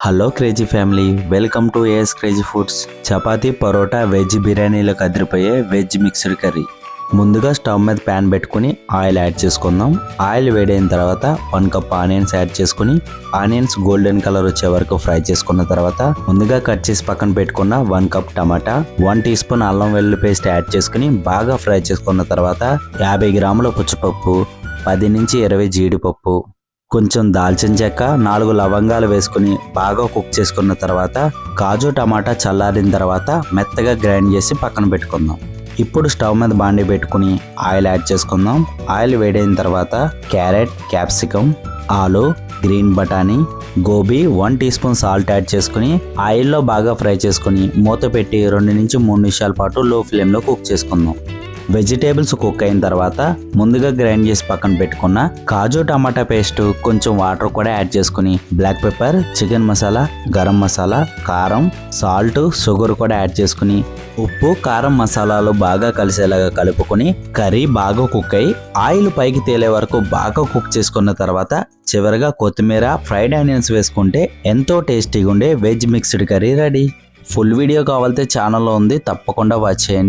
Hello crazy family welcome to AS crazy foods chapati parotta veg బిర్యానీలకు అదిరిపోయే veg mixed curry ముందుగా stove మీద pan పెట్టుకుని oil add చేసుకుందాం. Oil వేడైన తర్వాత వన్ కప్ ఆనియన్స్ యాడ్ చేసుకుని ఆనియన్స్ గోల్డెన్ కలర్ వచ్చే వరకు ఫ్రై చేసుకున్న తర్వాత ముందుగా కట్ చేసి పక్కన పెట్టుకున్న one cup tomato one teaspoon అల్లం వెల్లుల్లి పేస్ట్ యాడ్ చేసుకుని బాగా ఫ్రై చేసుకున్న తర్వాత యాభై గ్రాముల పుచ్చిపప్పు పది నుంచి ఇరవై జీడిపప్పు. కొంచెం దాల్చిన చెక్క నాలుగు లవంగాలు వేసుకుని బాగా కుక్ చేసుకున్న తర్వాత కాజు టమాటా చల్లారిన తర్వాత మెత్తగా గ్రైండ్ చేసి పక్కన పెట్టుకుందాం. ఇప్పుడు స్టవ్ మీద బాండి పెట్టుకుని ఆయిల్ యాడ్ చేసుకుందాం. ఆయిల్ వేడైన తర్వాత క్యారెట్ క్యాప్సికమ్ ఆలు గ్రీన్ బఠానీ గోబీ one teaspoon salt add చేసుకుని ఆయిల్లో బాగా ఫ్రై చేసుకుని మూత పెట్టి రెండు నుంచి మూడు నిమిషాల పాటు లో ఫ్లేమ్లో కుక్ చేసుకుందాం. వెజిటేబుల్స్ కుక్ అయిన తర్వాత ముందుగా గ్రైండ్ చేసి పక్కన పెట్టుకున్న కాజు టమాటా పేస్ట్ కొంచెం వాటర్ కూడా యాడ్ చేసుకుని black pepper chicken masala garam masala కారం సాల్ట్ షుగర్ కూడా యాడ్ చేసుకుని ఉప్పు కారం మసాలాలు బాగా కలిసేలాగా కలుపుకొని కర్రీ బాగా కుక్ అయి ఆయిల్ పైకి తేలే వరకు బాగా కుక్ చేసుకున్న తర్వాత చివరిగా కొత్తిమీర ఫ్రైడ్ ఆనియన్స్ వేసుకుంటే ఎంతో టేస్టీగా ఉండే veg mixed curry ready. Full video కావాలంటే ఛానల్లో ఉంది తప్పకుండా వాచ్ చేయండి.